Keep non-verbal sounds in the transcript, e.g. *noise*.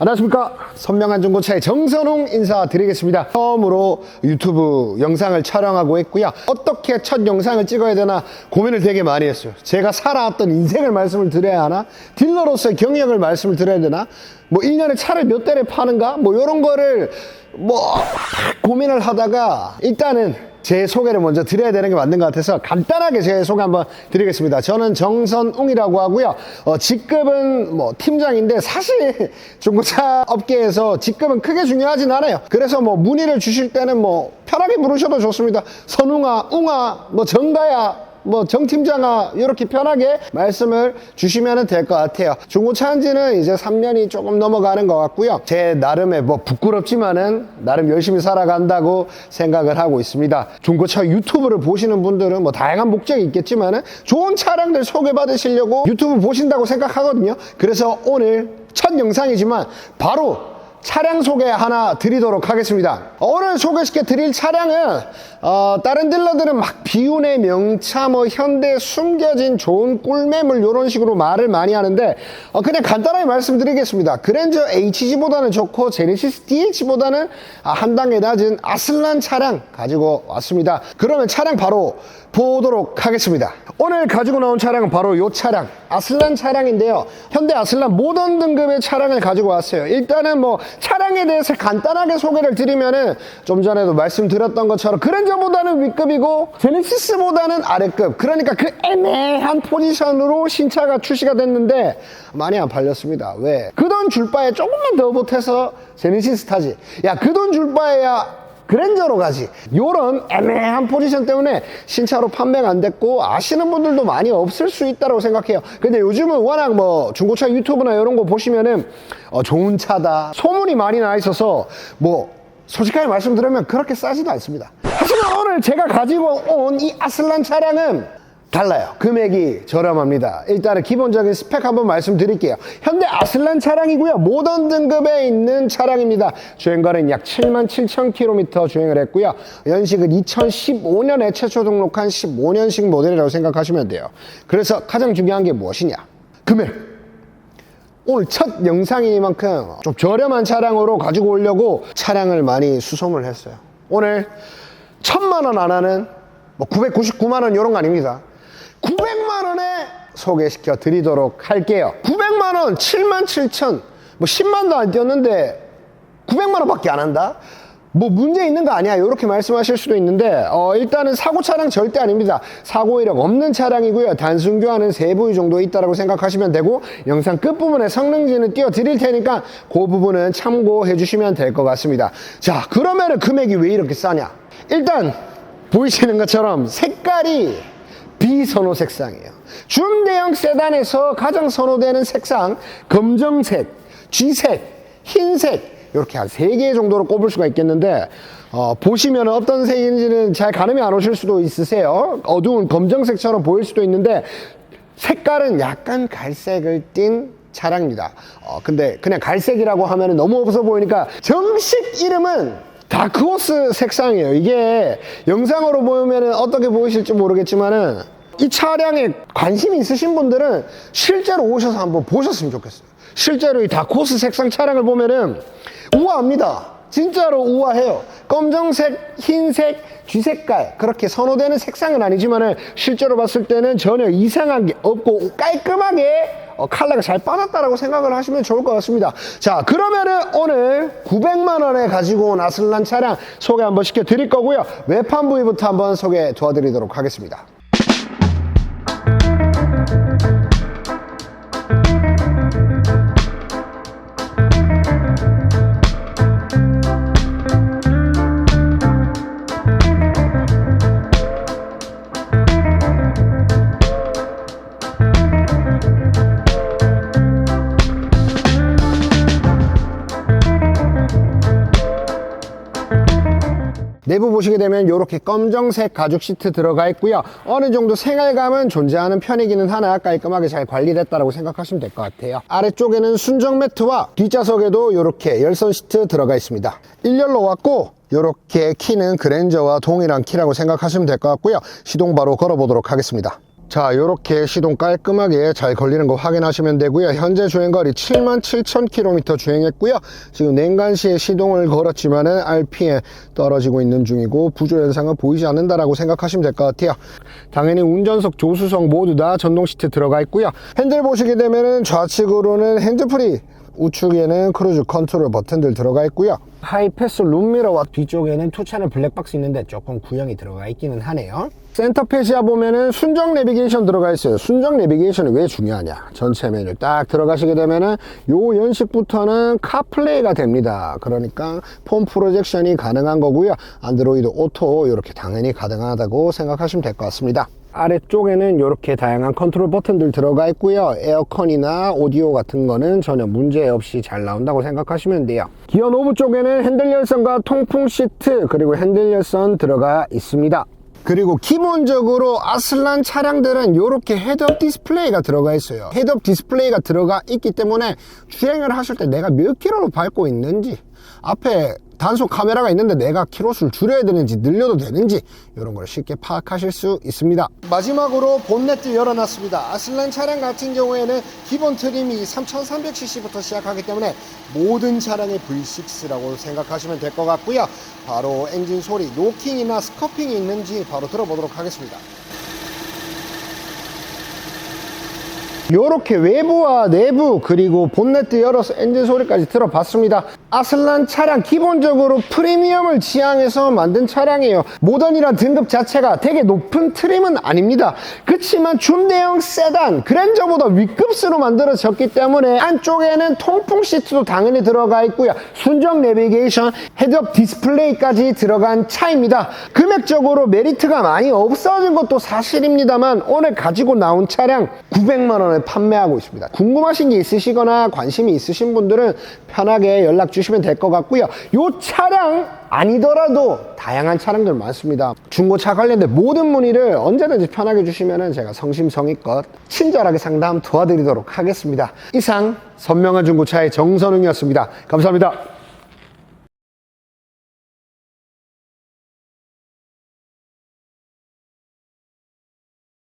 안녕하십니까? 선명한 중고차의 정선웅 인사드리겠습니다. 처음으로 유튜브 영상을 촬영하고 있고요. 어떻게 첫 영상을 찍어야 되나 고민을 되게 많이 했어요. 제가 살아왔던 인생을 말씀을 드려야 하나? 딜러로서의 경력을 말씀을 드려야 되나? 뭐 1년에 차를 몇 대를 파는가? 뭐 이런 거를 뭐 고민을 하다가 일단은 제 소개를 먼저 드려야 되는 게 맞는 것 같아서 간단하게 제 소개 한번 드리겠습니다. 저는 정선웅이라고 하고요. 어, 직급은 뭐 팀장인데 사실 *laughs* 중고차 업계에서 직급은 크게 중요하진 않아요. 그래서 뭐 문의를 주실 때는 뭐 편하게 부르셔도 좋습니다. 선웅아, 웅아, 뭐 정가야, 뭐 정 팀장아 이렇게 편하게 말씀을 주시면 될 것 같아요. 중고 차 한지는 이제 3년이 조금 넘어가는 것 같고요. 제 나름의 뭐 부끄럽지만은 나름 열심히 살아간다고 생각을 하고 있습니다. 중고차 유튜브를 보시는 분들은 뭐 다양한 목적이 있겠지만은 좋은 차량들 소개받으시려고 유튜브 보신다고 생각하거든요. 그래서 오늘 첫 영상이지만 바로 차량 소개 하나 드리도록 하겠습니다. 오늘 소개시켜 드릴 차량은 어, 다른 딜러들은 막 비운의 명차, 뭐 현대 숨겨진 좋은 꿀매물 이런 식으로 말을 많이 하는데 어, 그냥 간단하게 말씀드리겠습니다. 그랜저 HG보다는 좋고 제네시스 DH보다는 아, 한 단계 낮은 아슬란 차량 가지고 왔습니다. 그러면 차량 바로 보도록 하겠습니다. 오늘 가지고 나온 차량은 바로 이 차량 아슬란 차량인데요. 현대 아슬란 모던 등급의 차량을 가지고 왔어요. 일단은 뭐 차량에 대해서 간단하게 소개를 드리면은 좀 전에도 말씀드렸던 것처럼 그랜저보다는 윗급이고 제네시스보다는 아래급. 그러니까 그 애매한 포지션으로 신차가 출시가 됐는데 많이 안 팔렸습니다. 왜? 그 돈 줄 바에 조금만 더 보태서 제네시스 타지. 야, 그 돈 줄 바에야 그랜저로 가지. 요런 애매한 포지션 때문에 신차로 판매가 안 됐고 아시는 분들도 많이 없을 수 있다고 생각해요. 근데 요즘은 워낙 뭐 중고차 유튜브나 이런 거 보시면은 어, 좋은 차다. 소문이 많이 나 있어서 뭐 솔직하게 말씀드리면 그렇게 싸지도 않습니다. 하지만 오늘 제가 가지고 온 이 아슬란 차량은 달라요. 금액이 저렴합니다. 일단은 기본적인 스펙 한번 말씀드릴게요. 현대 아슬란 차량이고요. 모던 등급에 있는 차량입니다. 주행거리는 약 7만 7천 킬로미터 주행을 했고요. 연식은 2015년에 최초 등록한 15년식 모델이라고 생각하시면 돼요. 그래서 가장 중요한 게 무엇이냐? 금액. 오늘 첫 영상이니만큼 좀 저렴한 차량으로 가지고 오려고 차량을 많이 수송을 했어요. 오늘 천만 원 안 하는 뭐 999만 원 이런 거 아닙니다. 900만 원에 소개시켜 드리도록 할게요. 900만 원, 7만 7천, 뭐 10만도 안 뛰었는데 900만 원밖에 안 한다? 뭐 문제 있는 거 아니야? 이렇게 말씀하실 수도 있는데 어, 일단은 사고 차량 절대 아닙니다. 사고 이력 없는 차량이고요. 단순 교환은 세 부위 정도 있다고 생각하시면 되고 영상 끝부분에 성능지는 띄워 드릴 테니까 그 부분은 참고해 주시면 될 것 같습니다. 자 그러면은 금액이 왜 이렇게 싸냐? 일단 보이시는 것처럼 색깔이 비선호 색상이에요. 중대형 세단에서 가장 선호되는 색상 검정색, 쥐색, 흰색 이렇게 한 세 개 정도로 꼽을 수가 있겠는데 어, 보시면 어떤 색인지는 잘 가늠이 안 오실 수도 있으세요. 어두운 검정색처럼 보일 수도 있는데 색깔은 약간 갈색을 띤 차량입니다. 어, 근데 그냥 갈색이라고 하면 너무 없어 보이니까 정식 이름은 다크호스 색상이에요 이게 영상으로 보면 어떻게 보이실지 모르겠지만은 이 차량에 관심 있으신 분들은 실제로 오셔서 한번 보셨으면 좋겠어요 실제로 이 다크호스 색상 차량을 보면은 우아합니다. 진짜로 우아해요. 검정색, 흰색, 쥐색깔 그렇게 선호되는 색상은 아니지만은 실제로 봤을 때는 전혀 이상한 게 없고 깔끔하게 어, 컬러가 잘 빠졌다라고 생각을 하시면 좋을 것 같습니다. 자, 그러면은 오늘 900만 원에 가지고 온 아슬란 차량 소개 한번 시켜 드릴 거고요. 외판 부위부터 한번 소개 도와드리도록 하겠습니다. 내부 보시게 되면 이렇게 검정색 가죽 시트 들어가 있고요. 어느 정도 생활감은 존재하는 편이기는 하나 깔끔하게 잘 관리됐다고 생각하시면 될 것 같아요. 아래쪽에는 순정 매트와 뒷좌석에도 이렇게 열선 시트 들어가 있습니다. 1열로 왔고 이렇게 키는 그랜저와 동일한 키라고 생각하시면 될 것 같고요. 시동 바로 걸어보도록 하겠습니다. 자, 이렇게 시동 깔끔하게 잘 걸리는 거 확인하시면 되고요. 현재 주행거리 77,000km 주행했고요. 지금 냉간시에 시동을 걸었지만은 RPM 떨어지고 있는 중이고 부조 현상은 보이지 않는다라고 생각하시면 될 것 같아요. 당연히 운전석, 조수석 모두 다 전동 시트 들어가 있고요. 핸들 보시게 되면은 좌측으로는 핸즈프리 우측에는 크루즈 컨트롤 버튼들 들어가 있고요. 하이패스 룸미러와 뒤쪽에는 투 채널 블랙박스 있는데 조금 구형이 들어가 있기는 하네요. 센터 페시아 보면은 순정 내비게이션 들어가 있어요. 순정 내비게이션이 왜 중요하냐? 전체 메뉴 딱 들어가시게 되면은 요 연식부터는 카플레이가 됩니다. 그러니까 폰 프로젝션이 가능한 거고요. 안드로이드 오토 이렇게 당연히 가능하다고 생각하시면 될 것 같습니다. 아래쪽에는 이렇게 다양한 컨트롤 버튼들 들어가 있고요. 에어컨이나 오디오 같은 거는 전혀 문제 없이 잘 나온다고 생각하시면 돼요. 기어 노브 쪽에는 핸들 열선과 통풍 시트 그리고 핸들 열선 들어가 있습니다. 그리고 기본적으로 아슬란 차량들은 이렇게 헤드업 디스플레이가 들어가 있어요. 헤드업 디스플레이가 들어가 있기 때문에 주행을 하실 때 내가 몇 킬로로 밟고 있는지 앞에 단속 카메라가 있는데 내가 키로수를 줄여야 되는지 늘려도 되는지 이런 걸 쉽게 파악하실 수 있습니다. 마지막으로 본네트 열어놨습니다. 아슬란 차량 같은 경우에는 기본 트림이 3300cc부터 시작하기 때문에 모든 차량이 V6라고 생각하시면 될 것 같고요. 바로 엔진 소리, 노킹이나 스커핑이 있는지 바로 들어보도록 하겠습니다. 이렇게 외부와 내부 그리고 본네트 열어서 엔진 소리까지 들어봤습니다. 아슬란 차량 기본적으로 프리미엄을 지향해서 만든 차량이에요. 모던이란 등급 자체가 되게 높은 트림은 아닙니다. 그렇지만 중대형 세단 그랜저보다 위급스로 만들어졌기 때문에 안쪽에는 통풍 시트도 당연히 들어가 있고요. 순정 내비게이션 헤드업 디스플레이까지 들어간 차입니다. 금액적으로 메리트가 많이 없어진 것도 사실입니다만 오늘 가지고 나온 차량 900만 원에 판매하고 있습니다. 궁금하신 게 있으시거나 관심이 있으신 분들은 편하게 연락 주시면 될 것 같고요. 이 차량 아니더라도 다양한 차량들 많습니다. 중고차 관련된 모든 문의를 언제든지 편하게 주시면 제가 성심성의껏 친절하게 상담 도와드리도록 하겠습니다. 이상 선명한 중고차의 정선웅이었습니다. 감사합니다.